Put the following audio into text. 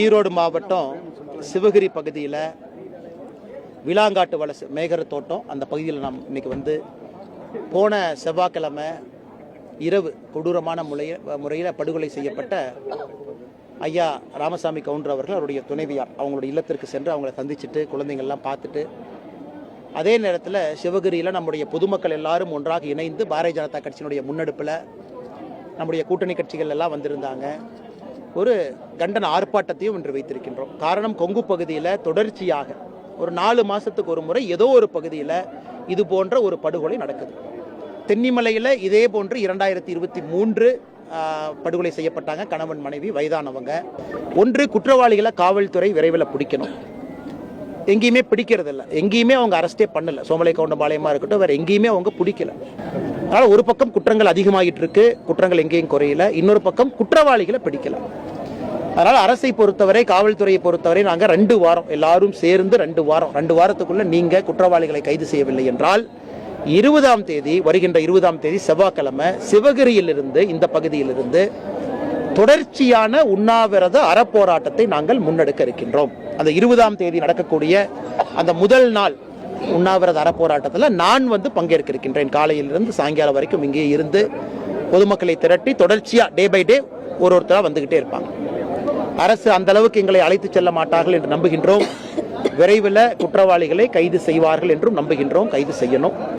ஈரோடு மாவட்டம் சிவகிரி பகுதியில் விளாங்காட்டு வலசு மேகர தோட்டம். அந்த பகுதியில் நாம் இன்னைக்கு வந்து போன செவ்வாய்க்கிழமை இரவு கொடூரமான முறைய முறையில் படுகொலை செய்யப்பட்ட ஐயா ராமசாமி கவுண்டர் அவர்கள் அவருடைய துணைவியார். அவங்களுடைய இல்லத்திற்கு சென்று அவங்கள சந்திச்சுட்டு குழந்தைங்கள்லாம் பார்த்துட்டு அதே நேரத்தில் சிவகிரியில் நம்முடைய பொதுமக்கள் எல்லாரும் ஒன்றாக இணைந்து பாரதிய ஜனதா கட்சியினுடைய முன்னெடுப்பில் நம்முடைய கூட்டணி கட்சிகள் எல்லாம் வந்திருந்தாங்க. ஒரு கண்டன ஆர்ப்பாட்டத்தையும் இன்று வைத்திருக்கின்றோம். காரணம் கொங்கு பகுதியில் தொடர்ச்சியாக ஒரு நாலு மாதத்துக்கு ஒரு முறை ஏதோ ஒரு பகுதியில் இது போன்ற ஒரு படுகொலை நடக்குது. தென்னிமலையில் இதே போன்று இரண்டாயிரத்தி இருபத்தி மூன்று படுகொலை செய்யப்பட்டாங்க கணவன் மனைவி வயதானவங்க. ஒன்று குற்றவாளிகளை காவல்துறை விரைவில் பிடிக்கணும். எங்கேயுமே பிடிக்கிறது இல்லை எங்கேயுமே அவங்க அரெஸ்டே பண்ணல. சோமலை கவுண்டம்பாளையமா இருக்கட்டும் வேறு எங்கேயுமே அவங்க பிடிக்கல. அதனால் ஒரு பக்கம் குற்றங்கள் அதிகமாகிட்டு இருக்கு குற்றங்கள் எங்கேயும் குறையல. இன்னொரு பக்கம் குற்றவாளிகளை பிடிக்கல. அதனால் அரசை பொறுத்தவரை காவல்துறையை பொறுத்தவரை நாங்கள் ரெண்டு வாரம் எல்லாரும் சேர்ந்து ரெண்டு வாரம் ரெண்டு வாரத்துக்குள்ளே நீங்கள் குற்றவாளிகளை கைது செய்யவில்லை என்றால் இருபதாம் தேதி வருகின்ற இருபதாம் தேதி செவ்வாய்க்கிழமை சிவகிரியிலிருந்து இந்த பகுதியிலிருந்து தொடர்ச்சியான உண்ணாவிரத அறப்போராட்டத்தை நாங்கள் முன்னெடுக்க இருக்கின்றோம். அந்த இருபதாம் தேதி நடக்கக்கூடிய அந்த முதல் நாள் உண்ணாவிரத அறப்போராட்டத்தில் நான் வந்து பங்கேற்க இருக்கின்றேன். காலையிலிருந்து சாயங்காலம் வரைக்கும் இங்கே இருந்து பொதுமக்களை திரட்டி தொடர்ச்சியாக டே பை டே ஒரு ஒருத்தராக வந்துக்கிட்டே இருப்பாங்க. அரசு அந்த அளவுக்கு எங்களை அழைத்து செல்ல மாட்டார்கள் என்று நம்புகின்றோம். விரைவில் குற்றவாளிகளை கைது செய்வார்கள் என்றும் நம்புகின்றோம். கைது செய்யணும்.